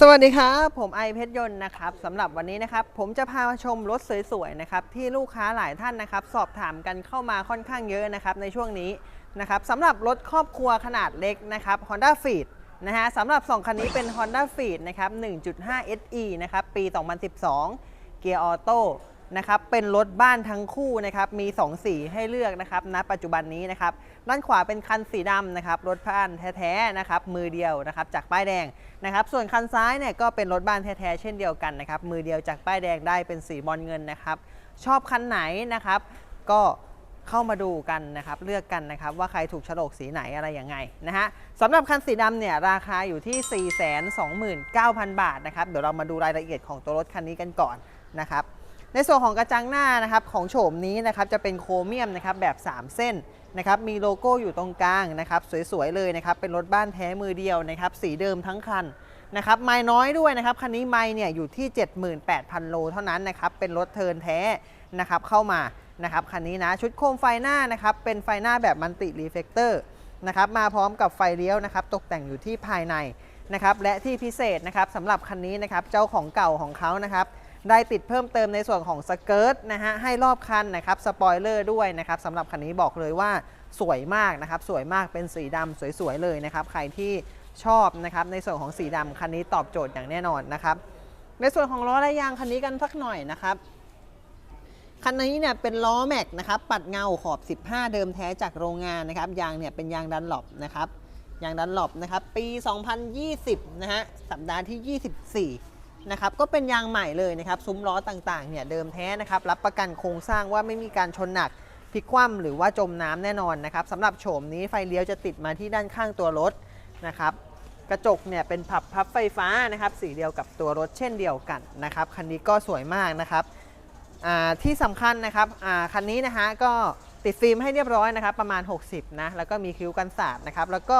สวัสดีครับผมไอเพชรยนต์นะครับสำหรับวันนี้นะครับ ผมจะพามาชมรถสวยๆนะครับที่ลูกค้าหลายท่านนะครับ สอบถามกันเข้ามาค่อนข้างเยอะนะครับในช่วงนี้นะครับสำหรับรถครอบครัวขนาดเล็กนะครับ Honda f e e d นะฮะสำหรับ 2 คันนี้เป็น Honda f e e d นะครับ 1.5 SE นะครับปี 2012 เกียร์ออโต้ นะครับเป็นรถบ้านทั้งคู่นะครับมี 2 สีให้เลือกนะครับณปัจจุบันนี้นะครับด้านขวาเป็นคันสีดำนะครับรถบ้านแท้ๆนะครับมือเดียวนะครับจากป้ายแดงนะครับส่วนคันซ้ายเนี่ยก็เป็นรถบ้านแท้ๆเช่นเดียวกันนะครับมือเดียวจากป้ายแดงได้เป็นสีบอลเงินนะครับชอบคันไหนนะครับ ก็เข้ามาดูกันนะครับเลือกกันนะครับว่าใครถูกโฉลกสีไหนอะไรยังไงนะฮะสำหรับคันสีดำเนี่ยราคาอยู่ที่ 429,000 บาทนะครับเดี๋ยวเรามาดูรายละเอียดของตัวรถคันนี้กันก่อนนะครับ ในส่วนของกระจังหน้านะครับของโฉมนี้นะครับจะเป็นโครเมียมนะครับแบบ 3 เส้นนะครับมีโลโก้อยู่ตรงกลางนะครับสวยๆเลยนะครับเป็นรถบ้านแท้มือเดียวนะครับสีเดิมทั้งคันนะครับไม่น้อยด้วยนะครับคันนี้ไม่เนี่ยอยู่ที่ 78,000 โลเท่านั้นนะครับเป็นรถเทิร์นแท้นะครับเข้ามานะครับคันนี้นะชุดโคมไฟหน้านะครับเป็นไฟหน้าแบบมันติรีเฟกเตอร์นะครับมาพร้อมกับไฟเลี้ยวนะครับตกแต่งอยู่ที่ภายในนะครับและที่พิเศษนะครับสำหรับคันนี้นะครับเจ้าของเก่าของเขานะครับ ได้ติดเพิ่มเติมในส่วนของสเกิร์ตนะฮะให้รอบคันนะครับสปอยเลอร์ด้วยนะครับสำหรับคันนี้บอกเลยว่าสวยมากนะครับสวยมากเป็นสีดำสวยๆเลยนะครับใครที่ชอบนะครับในส่วนของสีดำคันนี้ตอบโจทย์อย่างแน่นอนนะครับในส่วนของล้อและยางคันนี้กันสักหน่อยนะครับคันนี้เนี่ยเป็นล้อแม็กนะครับปัดเงาขอบ 15 เดิมแท้จากโรงงานนะครับยางเนี่ยเป็นยางดันหลบนะครับยางดันหลบนะครับปี 2020 นะฮะสัปดาห์ที่ 24 นะครับก็เป็นยางใหม่เลยนะครับซุ้มล้อต่างๆเนี่ยเดิมแท้นะครับรับประกันโครงสร้างว่าไม่มีการชนหนักพลิกคว่ำหรือว่าจมน้ำแน่นอนนะครับสำหรับโฉมนี้ไฟเลี้ยวจะติดมาที่ด้านข้างตัวรถนะครับกระจกเนี่ยเป็นพับพับไฟฟ้านะครับสีเดียวกับตัวรถเช่นเดียวกันนะครับคันนี้ก็สวยมากนะครับที่สำคัญนะครับคันนี้นะฮะก็ติดฟิล์มให้เรียบร้อยนะครับประมาณ 60นะแล้วก็มีคิ้วกันสาดนะครับแล้วก็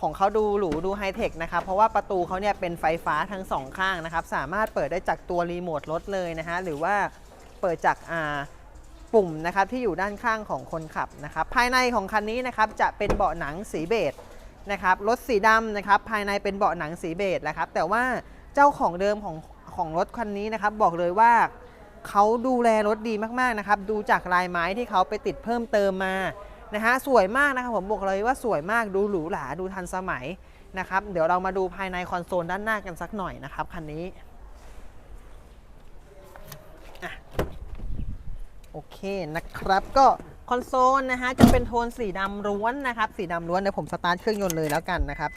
ของเขาดูหรูดูไฮเทคนะครับเพราะว่าประตูเขาเนี่ยเป็นไฟฟ้าทั้งสองข้างนะครับ สามารถเปิดได้จากตัวรีโมทรถเลยนะฮะหรือว่าเปิดจากอ่าปุ่มนะครับที่อยู่ด้านข้างของคนขับนะครับภายในของคันนี้นะครับจะเป็นเบาะหนังสีเบจนะครับรถสีดำนะครับภายในเป็นเบาะหนังสีเบจนะครับแต่ว่าเจ้าของเดิมของของรถคันนี้นะครับบอกเลยว่าเขาดูแลรถดีมากๆนะครับดูจากลายไม้ที่เขาไปติดเพิ่มเติมมา นะฮะสวยมากนะครับผมบอกเลยว่าสวยมากดูหรูหราดูทันสมัยนะครับ เดี๋ยวเรามาดูภายในคอนโซลด้านหน้ากันสักหน่อยนะครับคันนี้โอเคนะครับก็คอนโซลนะฮะจะเป็นโทนสีดำล้วนนะครับ สีดำล้วนเดี๋ยวผมสตาร์ทเครื่องยนต์เลยแล้วกันนะครับ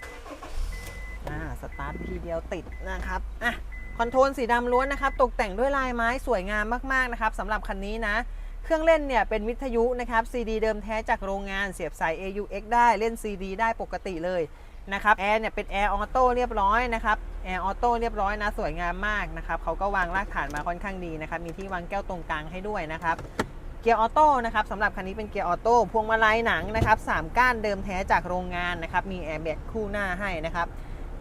อ่าสตาร์ททีเดียวติดนะครับอะคอนโทรลสีดำล้วนนะครับ ตกแต่งด้วยลายไม้สวยงามมากๆนะครับสำหรับคันนี้นะ เครื่องเล่นเนี่ยเป็นวิทยุนะครับ CD เดิมแท้จากโรงงานเสียบสาย AUX ได้เล่น CD ได้ปกติเลยนะครับแอร์เนี่ยเป็นแอร์ออโต้เรียบร้อยนะครับแอร์ออโต้เรียบร้อยนะสวยงามมากนะครับเขาก็วางรากฐานมาค่อนข้างดีนะครับมีที่วางแก้วตรงกลางให้ด้วยนะครับเกียร์ออโต้นะครับสำหรับคันนี้เป็นเกียร์ออโต้พวงมาลัยหนังนะครับสามก้านเดิมแท้จากโรงงานนะครับมีแอร์แบ็กคู่หน้าให้นะครับ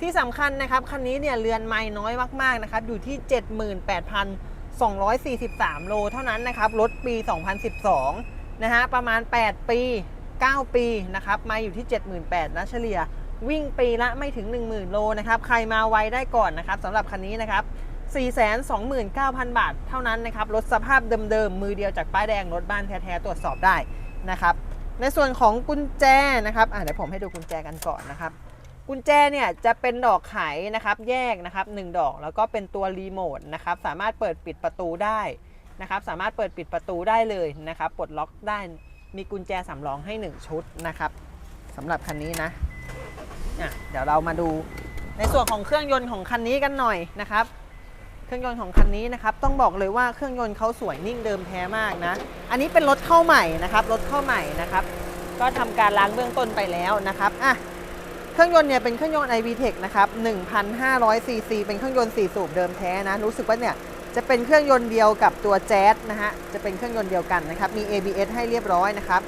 ที่สำคัญนะครับคันนี้เนี่ยเรือนไม้น้อยมากๆนะครับอยู่ที่ 78,000 243 โลเท่านั้นนะครับ รถปี 2012 นะฮะ ประมาณ 8 ปี 9 ปีนะครับ มาอยู่ที่ 78,000นะเฉลี่ย วิ่งปีละไม่ถึง 10,000 โลนะครับ ใครมาไวได้ก่อนนะครับสำหรับคันนี้นะครับ 429,000 บาทเท่านั้นนะครับ รถสภาพเดิมๆ มือเดียวจากป้ายแดง รถบ้านแท้ๆ ตรวจสอบได้นะครับ ในส่วนของกุญแจนะครับเดี๋ยวผมให้ดูกุญแจกันก่อนนะครับ กุญแจเนี่ยจะเป็นดอกไขนะครับแยกนะครับหนึ่งดอกแล้วก็เป็นตัวรีโมทนะครับสามารถเปิดปิดประตูได้นะครับสามารถเปิดปิดประตูได้เลยนะครับปลดล็อกได้มีกุญแจสำรองให้ 1 ชุดนะครับสำหรับคันนี้นะะเดี๋ยวเรามาดูในส่วนของเครื่องยนต์ของคันนี้กันหน่อยนะครับ เครื่องยนต์ของคันนี้นะครับ ต้องบอกเลยว่าเครื่องยนต์เขาสวยนิ่งเดิมแท้มากนะ อันนี้เป็นรถเข้าใหม่นะครับรถเข้าใหม่นะครับ ก็ทำการล้างเบื้องต้นไปแล้วนะครับอะ เครื่องยนต์เนี่ยเป็นเครื่องยนต์ iVTEC นะครับ1,500ซีซีเป็นเครื่องยนต์4สูบเดิมแท้นะ รู้สึกว่าเนี่ยจะเป็นเครื่องยนต์เดียวกับตัวแจ๊สนะฮะ จะเป็นเครื่องยนต์เดียวกันนะครับ มี ABS ให้เรียบร้อยนะครับ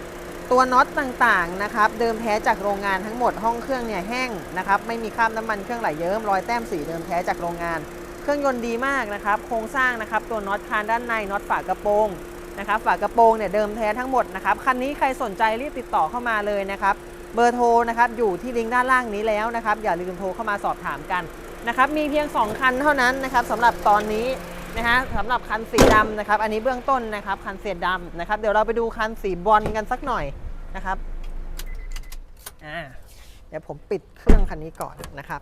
ตัวน็อตต่างๆนะครับ เดิมแท้จากโรงงานทั้งหมด ห้องเครื่องเนี่ยแห้งนะครับ ไม่มีคราบน้ำมันเครื่องไหลเยิ้มรอยแต้มสีเดิมแท้จากโรงงาน เครื่องยนต์ดีมากนะครับ โครงสร้างนะครับ ตัวน็อตคานด้านใน น็อตฝากระโปรงนะครับ ฝากระโปรงเนี่ยเดิมแท้ทั้งหมดนะครับ คันนี้ใครสนใจรีบติดต่อเข้ามาเลยนะครับ เบอร์โทรนะครับอยู่ที่ลิงก์ด้านล่างนี้แล้วนะครับ อย่าลืมโทรเข้ามาสอบถามกันนะครับ มีเพียง 2 คันเท่านั้นนะครับสำหรับตอนนี้นะฮะสำหรับคันสีดำนะครับ อันนี้เบื้องต้นนะครับ คันเสีดำนะครับ เดี๋ยวเราไปดูคันสีบอลกันสักหน่อยนะครับอ่าเดี๋ยวผมปิดเครื่องคันนี้ก่อนนะครับ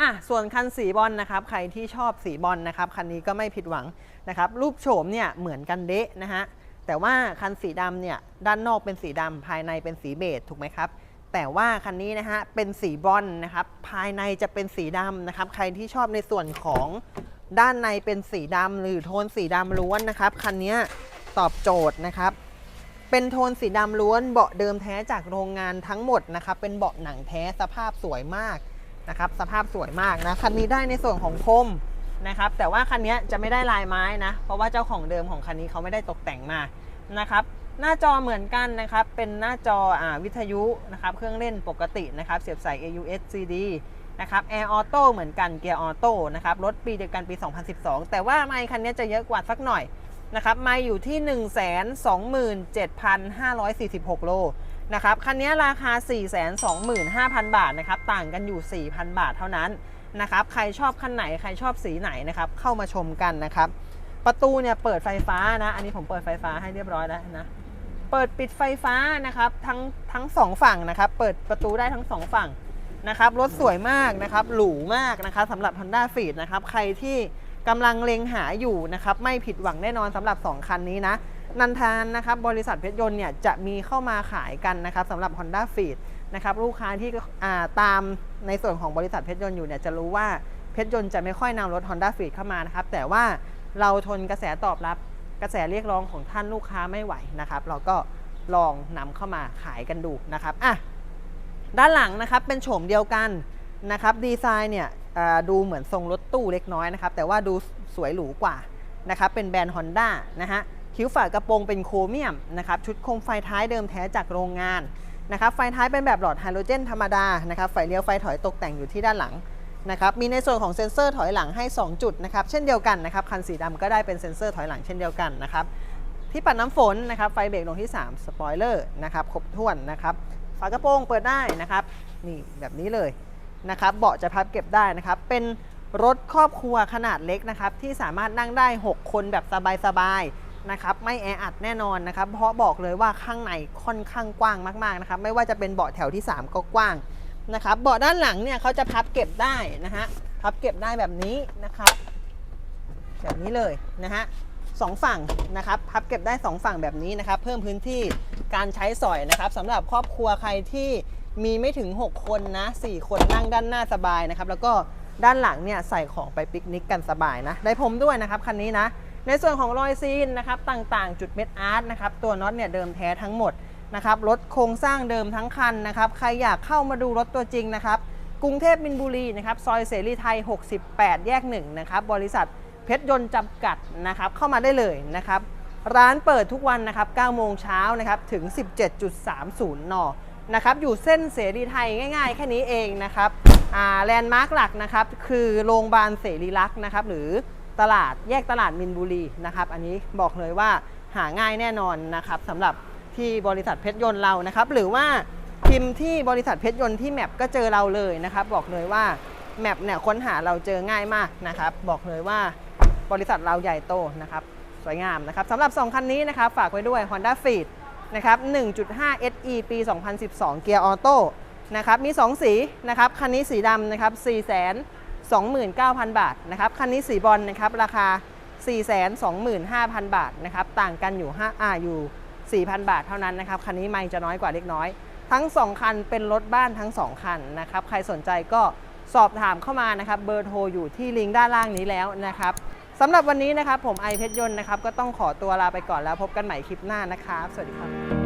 อะส่วนคันสีบอลนะครับ ใครที่ชอบสีบอลนะครับ คันนี้ก็ไม่ผิดหวังนะครับ รูปโฉมเนี่ยเหมือนกันเดะนะฮะแต่ว่าคันสีดำเนี่ยด้านนอกเป็นสีดำภายในเป็นสีเบจถูกไหมครับ แต่ว่าคันนี้นะฮะเป็นสีบอลนะครับ ภายในจะเป็นสีดำนะครับ ใครที่ชอบในส่วนของด้านในเป็นสีดำหรือโทนสีดำล้วนนะครับ คันนี้ตอบโจทย์นะครับ เป็นโทนสีดำล้วนเบาะเดิมแท้จากโรงงานทั้งหมดนะครับ เป็นเบาะหนังแท้สภาพสวยมากนะครับ สภาพสวยมากนะคันนี้ได้ในส่วนของพรมนะครับ แต่ว่าคันนี้จะไม่ได้ลายไม้นะ เพราะว่าเจ้าของเดิมของคันนี้เขาไม่ได้ตกแต่งมานะครับ หน้าจอเหมือนกันนะครับ เป็นหน้าจออวิทยุนะครับ เครื่องเล่นปกตินะครับ เสียบใส่ AUX CD นะครับ Air Auto เหมือนกัน เกียร์ออโต้นะครับ รถปีเดียวกันปี 2012 แต่ว่าไมค์คันนี้จะเยอะกว่าสักหน่อยนะครับไมค์อยู่ที่ 127,546 โลนะครับ คันนี้ราคา 425,000 บาทนะครับ ต่างกันอยู่ 4,000 บาทเท่านั้นนะครับ ใครชอบคันไหน ใครชอบสีไหนนะครับ เข้ามาชมกันนะครับ ประตูเนี่ยเปิดไฟฟ้านะ อันนี้ผมเปิดไฟฟ้าให้เรียบร้อยแล้วนะ ปิดปิดไฟฟ้านะครับทั้งทั้งสองฝั่งนะครับ เปิดประตูได้ทั้งสองฝั่งนะครับ รถสวยมากนะครับ หรูมากนะครับสำหรับ Honda f e e d นะครับ ใครที่กำลังเล็งหาอยู่นะครับ ไม่ผิดหวังแน่นอนสำหรับ 2 คันนี้นะ นันทานนะครับ บริษัทเพชรยนต์เนี่ยจะมีเข้ามาขายกันนะครับสำหรับ Honda f e e d นะครับ ลูกค้าที่อ่าตามในส่วนของบริษัทเพชรยนต์อยู่เนี่ยจะรู้ว่าเพชรยนต์จะไม่ค่อยนำรถ Honda f e e d เข้ามานะครับ แต่ว่าเราทนกระแสตอบรับ กระแสเรียกร้องของท่านลูกค้าไม่ไหวนะครับ เราก็ลองนำเข้ามาขายกันดูนะครับอะด้านหลังนะครับเป็นโฉมเดียวกันนะครับดีไซน์เนี่ยดูเหมือนทรงรถตู้เล็กน้อยนะครับ แต่ว่าดูสวยหรูกว่านะครับเป็นแบรนด์ Honda นะฮะคิ้วฝากระโปรงเป็นโครเมียมนะครับชุดโคมไฟท้ายเดิมแท้จากโรงงานนะครับไฟท้ายเป็นแบบหลอดไฮโดรเจนธรรมดานะครับไฟเลี้ยวไฟถอยตกแต่งอยู่ที่ด้านหลัง นะครับมีในส่วนของเซ็นเซอร์ถอยหลังให้ 2 จุดนะครับเช่นเดียวกันนะครับคันสีดำก็ได้เป็นเซ็นเซอร์ถอยหลังเช่นเดียวกันนะครับที่ปัดน้ำฝนนะครับไฟเบรกลงที่ 3 สปอยเลอร์นะครับครบถ้วนนะครับฝากระโปรงเปิดได้นะครับนี่แบบนี้เลยนะครับเบาะจะพับเก็บได้นะครับเป็นรถครอบครัวขนาดเล็กนะครับที่สามารถนั่งได้ 6 คนแบบสบายๆนะครับไม่แออัดแน่นอนนะครับเพราะบอกเลยว่าข้างในค่อนข้างกว้างมากๆนะครับไม่ว่าจะเป็นเบาะแถวที่ 3 ก็กว้าง นะครับเบาะด้านหลังเนี่ยเขาจะพับเก็บได้นะฮะพับเก็บได้แบบนี้นะครับ แบบนี้เลยนะฮะสองฝั่งนะครับพับเก็บได้สองฝั่งแบบนี้นะครับ เพิ่มพื้นที่การใช้สอยนะครับสำหรับครอบครัวใครที่มีไม่ถึง 6 คนนะ 4 คนนั่งด้านหน้าสบายนะครับ แล้วก็ด้านหลังเนี่ยใส่ของไปปิกนิกกันสบายนะ ได้ผมด้วยนะครับคันนี้นะ ในส่วนของรอยซีนนะครับต่างๆ จุดเม็ดอาร์ตนะครับ ตัวน็อตเนี่ยเดิมแท้ทั้งหมด นะครับรถโครงสร้างเดิมทั้งคันนะครับ ใครอยากเข้ามาดูรถตัวจริงนะครับ กรุงเทพมินบุรีนะครับซอยเสรีไทย 68 แยก1นะครับบริษัทเพชรยนต์จำกัดนะครับเข้ามาได้เลยนะครับ ร้านเปิดทุกวันนะครับ9โมงเช้านะครับถึง 17.30 นนะครับอยู่เส้นเสรีไทยง่าย ๆ แค่นี้เองนะครับแลนด์มาร์กหลักนะครับคือโรงพยาบาลเสรีรักษ์นะครับหรือตลาดแยกตลาดมินบุรีนะครับอันนี้บอกเลยว่าหาง่ายแน่นอนนะครับสำหรับ ที่บริษัทเพชรยนต์เรานะครับ หรือว่าพิมพ์ที่บริษัทเพชรยนต์ที่แมปก็เจอเราเลยนะครับ บอกเลยว่าแมปเนี่ยค้นหาเราเจอง่ายมากนะครับ บอกเลยว่าบริษัทเราใหญ่โตนะครับ สวยงามนะครับสำหรับ 2 คันนี้นะครับ ฝากไว้ด้วย Honda f e e d นะครับ 1.5 SE ปี 2012 เกียร์ออโต้นะครับ มี 2 สีนะครับ คันนี้สีดำนะครับ 429,000 บาทนะครับ คันนี้สีบอลนะครับ ราคา 425,000 บาทนะครับ ต่างกันอยู่5อ่าอยู่ 4,000 บาทเท่านั้นนะครับ คันนี้ไม่จะน้อยกว่าเล็กน้อย ทั้ง 2 คันเป็นรถบ้านทั้ง 2 คันนะครับ ใครสนใจก็สอบถามเข้ามานะครับ เบอร์โทรอยู่ที่ลิงก์ด้านล่างนี้แล้วนะครับสำหรับวันนี้นะครับผมไอเพชรยนต์นะครับ ก็ต้องขอตัวลาไปก่อนแล้วพบกันใหม่คลิปหน้านะครับ สวัสดีครับ